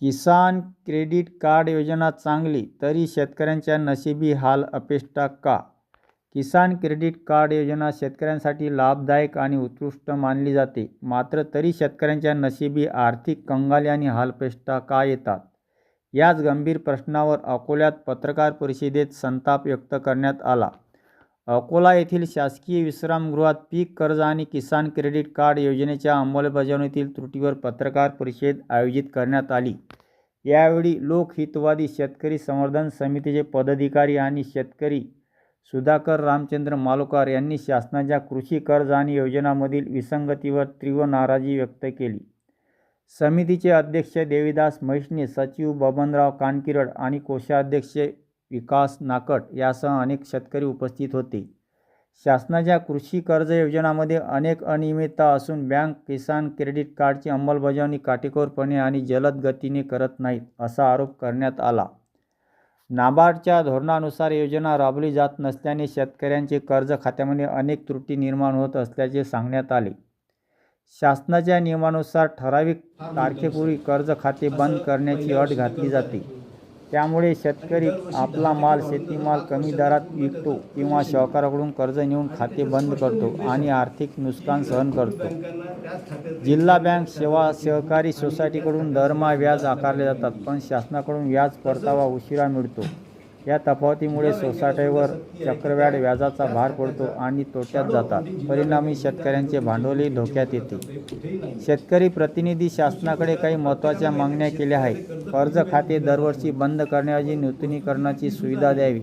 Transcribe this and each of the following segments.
किसान credit card योजना चांगली तरी शेतकऱ्यांच्या नशिबी हाल अपेष्टा का? किसान क्रेडिट कार्ड योजना शेतकऱ्यांसाठी लाभदायक आणि उत्कृष्ट मानली जाते. मात्र तरी शेतकऱ्यांच्या नशिबी आर्थिक कंगाली आणि हालपेष्टा का येतात? याच गंभीर प्रश्नावर अकोल्यात पत्रकार परिषदेत संताप व्यक्त करण्यात आला. अकोला येथील शासकीय विश्रामगृहात पीक कर्ज आणि किसान क्रेडिट कार्ड योजनेच्या अंमलबजावणीतील त्रुटीवर पत्रकार परिषद आयोजित करण्यात आली. यावेळी लोकहितवादी शेतकरी संवर्धन समितीचे पदाधिकारी आणि शेतकरी सुधाकर रामचंद्र मालोकार यांनी शासनाच्या कृषी कर्ज आणि योजनामधील विसंगतीवर तीव्र नाराजी व्यक्त केली. समितीचे अध्यक्ष देवीदास म्हैसने सचिव बबनराव कानकिरड आणि कोषाध्यक्ष विकास नाकट यासह अनेक शेतकरी उपस्थित होते. शासनाच्या कृषी कर्ज योजनामध्ये अनेक अनियमितता असून बँक किसान क्रेडिट कार्डची अंमलबजावणी काटेकोरपणे आणि जलद गतीने करत नाहीत असा आरोप करण्यात आला. नाबार्डच्या धोरणानुसार योजना राबवली जात नसल्याने शेतकऱ्यांचे कर्ज खात्यामध्ये अनेक त्रुटी निर्माण होत असल्याचे सांगण्यात आले. शासनाच्या नियमानुसार ठराविक तारखेपूर्वी कर्ज खाते बंद करण्याची अट घातली जाते. त्यामुळे शेतकरी आपला माल शेतीमाल कमी दरात विकतो किंवा सहकाराकडून कर्ज नेऊन खाते बंद करतो आणि आर्थिक नुकसान सहन करतो. जिल्हा बँक सेवा सहकारी सोसायटीकडून दरमहा व्याज आकारले जातात पण शासनाकडून व्याज परतावा उशिरा मिळतो. या तफावतीमुळे सोसायटीवर चक्रव्याढ व्याजाचा भार पडतो आणि तोट्यात जातात. परिणामी शेतकऱ्यांचे भांडवलही धोक्यात येते. शेतकरी प्रतिनिधी शासनाकडे काही महत्त्वाच्या मागण्या केल्या आहेत. कर्ज खाते दरवर्षी बंद करण्याऐवजी नूतनीकरणाची सुविधा द्यावी.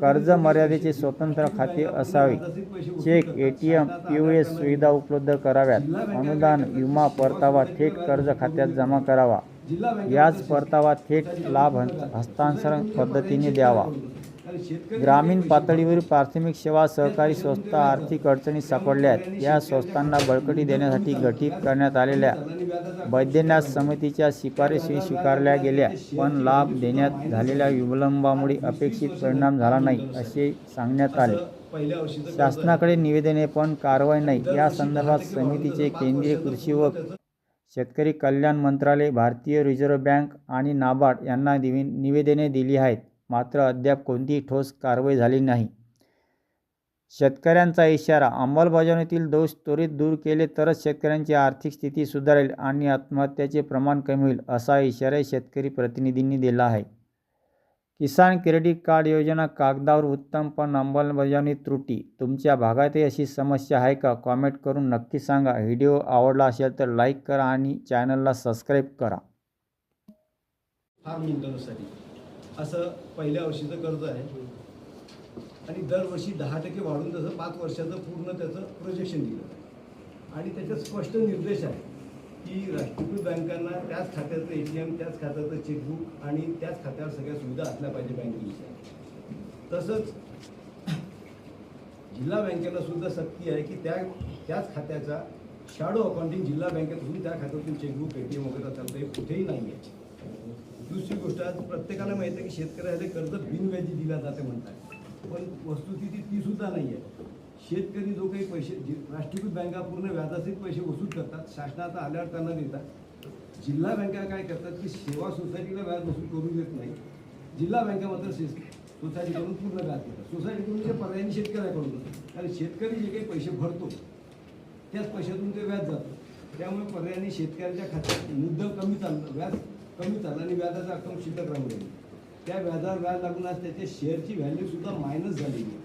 कर्ज मर्यादेचे स्वतंत्र खाते असावे. Check A T M P S सुविधा उपलब्ध कराव्यात. अनुदान विमा परतावा थेट कर्ज खात्यात जमा करावा. व्याज परतावा थेट लाभ हस्तांतरण पद्धतीने द्यावा. ग्रामीण पातळीवर प्राथमिक सेवा सहकारी संस्था आर्थिक अडचणीत सापडल्या आहेत. या संस्थांना बळकटी देण्यासाठी गठीत करण्यात आलेल्या वैद्यनाथ समितीच्या शिफारशी स्वीकारल्या गेल्या पण लाभ देण्यात झालेल्या विलंबामुळे अपेक्षित परिणाम झाला नाही असे सांगण्यात आले. शासनाकडे निवेदने पण कारवाई नाही. या संदर्भात समितीचे केंद्रीय कृषी व शेतकरी कल्याण मंत्रालय भारतीय रिझर्व्ह बँक आणि नाबार्ड यांना दिवी निवेदने दिली आहेत. मात्र अद्याप कोणतीही ठोस कारवाई झाली नाही. शेतकऱ्यांचा इशारा अंमलबजावणीतील दोष त्वरित दूर केले तरच शेतकऱ्यांची आर्थिक स्थिती सुधारेल आणि आत्महत्याचे प्रमाण कमी होईल असा इशाराही शेतकरी प्रतिनिधींनी दिला आहे. किसान क्रेडिट कार्ड योजना कागदावर उत्तम पण अंमलबजावणी त्रुटी. तुमच्या भागातही अशी समस्या आहे का? कॉमेंट करून नक्की सांगा. व्हिडिओ आवडला असेल तर लाईक करा आणि चॅनलला सबस्क्राईब करा. फार्म मेंटेनन्ससाठी असं पहिल्या वर्षीचं कर्ज आहे. आणि दरवर्षी दहा टक्के वाढून तसं पाच वर्षाचं पूर्ण त्याचं प्रोजेक्शन दिलं. आणि त्याच्यात स्पष्ट निर्देश आहे की राष्ट्रीयकृत बँकांना त्याच खात्याचं ए टी एम त्याच खात्याचं चेकबुक आणि त्याच खात्यावर सगळ्या सुविधा असल्या पाहिजे बँकिंगच्या तसंच जिल्हा बँकेला सुद्धा सक्ती आहे की त्या त्याच खात्याचा शॅडो अकाउंटिंग जिल्हा बँकेत होऊन त्या खात्यातून चेकबुक ए टी एम वगैरे चालतं हे कुठेही नाही आहे. दुसरी गोष्ट आज प्रत्येकाला माहिती आहे की शेतकऱ्याला कर्ज बिनव्याजी दिला जाते म्हणतात. पण वस्तुस्थिती ती सुद्धा नाही आहे. शेतकरी जो काही पैसे राष्ट्रीयकृत बँका पूर्ण व्याजासहित पैसे वसूल करतात शासनाचा आल्यावर त्यांना देतात. जिल्हा बँका काय करतात की सेवा सोसायटीला व्याज वसूल करून देत नाही. जिल्हा बँका मात्र सोसायटीकडून पूर्ण व्याज देतात. सोसायटीकडून म्हणजे पर्यायी शेतकऱ्याकडून कारण शेतकरी जे काही पैसे भरतो त्याच पैशातून ते व्याज जातं. त्यामुळे पर्यायाने शेतकऱ्याच्या खात्यात मुद्दल कमी चाललं व्याज कमी चाललं आणि व्याजाचा रक्कम शिल्लक राहून राहिली त्या व्याजावर व्याज लागून आज त्याच्या शेअरची व्हॅल्यूसुद्धा मायनस झालेली आहे.